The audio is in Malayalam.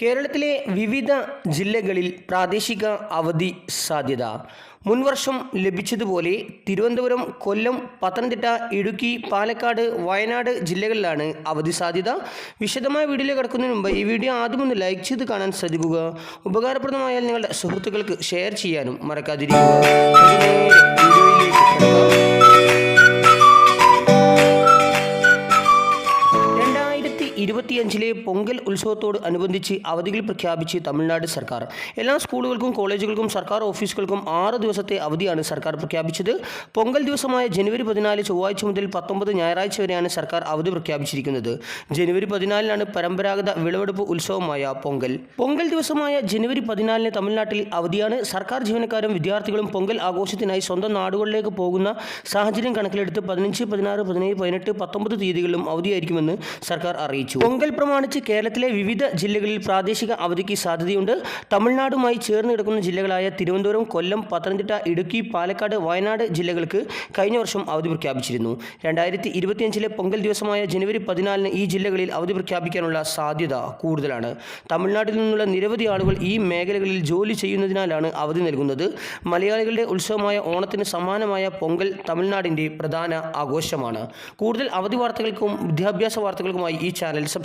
കേരളത്തിലെ വിവിധ ജില്ലകളിൽ പ്രാദേശിക അവധി സാധ്യത. മുൻവർഷം ലഭിച്ചതുപോലെ തിരുവനന്തപുരം കൊല്ലം പത്തനംതിട്ട ഇടുക്കി പാലക്കാട് വയനാട് ജില്ലകളിലാണ് അവധി സാധ്യത. വിശദമായ വീഡിയോ കിടക്കുന്നതിന് മുമ്പ് ഈ വീഡിയോ ആദ്യം ഒന്ന് ലൈക്ക് ചെയ്ത് കാണാൻ ശ്രദ്ധിക്കുക. ഉപകാരപ്രദമായാൽ നിങ്ങളുടെ സുഹൃത്തുക്കൾക്ക് ഷെയർ ചെയ്യാനും മറക്കാതിരിക്കുക. ഇരുപത്തിയഞ്ചിലെ പൊങ്കൽ ഉത്സവത്തോട് അനുബന്ധിച്ച് അവധികൾ പ്രഖ്യാപിച്ച് തമിഴ്നാട് സർക്കാർ. എല്ലാ സ്കൂളുകൾക്കും കോളേജുകൾക്കും സർക്കാർ ഓഫീസുകൾക്കും ആറ് ദിവസത്തെ അവധിയാണ് സർക്കാർ പ്രഖ്യാപിച്ചത്. പൊങ്കൽ ദിവസമായ ജനുവരി പതിനാല് ചൊവ്വാഴ്ച മുതൽ പത്തൊമ്പത് ഞായറാഴ്ച വരെയാണ് സർക്കാർ അവധി പ്രഖ്യാപിച്ചിരിക്കുന്നത്. ജനുവരി പതിനാലിനാണ് പരമ്പരാഗത വിളവെടുപ്പ് ഉത്സവമായ പൊങ്കൽ. പൊങ്കൽ ദിവസമായ ജനുവരി പതിനാലിന് തമിഴ്നാട്ടിൽ അവധിയാണ്. സർക്കാർ ജീവനക്കാരും വിദ്യാർത്ഥികളും പൊങ്കൽ ആഘോഷത്തിനായി സ്വന്തം നാടുകളിലേക്ക് പോകുന്ന സാഹചര്യം കണക്കിലെടുത്ത് പതിനഞ്ച് പതിനാറ് പതിനേഴ് പതിനെട്ട് പത്തൊമ്പത് തീയതികളിലും അവധിയായിരിക്കുമെന്ന് സർക്കാർ അറിയിച്ചു. പൊങ്കൽ പ്രമാണിച്ച് കേരളത്തിലെ വിവിധ ജില്ലകളിൽ പ്രാദേശിക അവധിക്ക് സാധ്യതയുണ്ട്. തമിഴ്നാടുമായി ചേർന്ന് കിടക്കുന്ന ജില്ലകളായ തിരുവനന്തപുരം കൊല്ലം പത്തനംതിട്ട ഇടുക്കി പാലക്കാട് വയനാട് ജില്ലകൾക്ക് കഴിഞ്ഞ വർഷം അവധി പ്രഖ്യാപിച്ചിരുന്നു. രണ്ടായിരത്തി ഇരുപത്തിയഞ്ചിലെ പൊങ്കൽ ദിവസമായ ജനുവരി പതിനാലിന് ഈ ജില്ലകളിൽ അവധി പ്രഖ്യാപിക്കാനുള്ള സാധ്യത കൂടുതലാണ്. തമിഴ്നാട്ടിൽ നിന്നുള്ള നിരവധി ആളുകൾ ഈ മേഖലകളിൽ ജോലി ചെയ്യുന്നതിനാലാണ് അവധി നൽകുന്നത്. മലയാളികളുടെ ഉത്സവമായ ഓണത്തിന് സമാനമായ പൊങ്കൽ തമിഴ്നാടിന്റെ പ്രധാന ആഘോഷമാണ്. കൂടുതൽ അവധി വാർത്തകൾക്കും വിദ്യാഭ്യാസ വാർത്തകൾക്കുമായി ഈ ചാനൽ realizó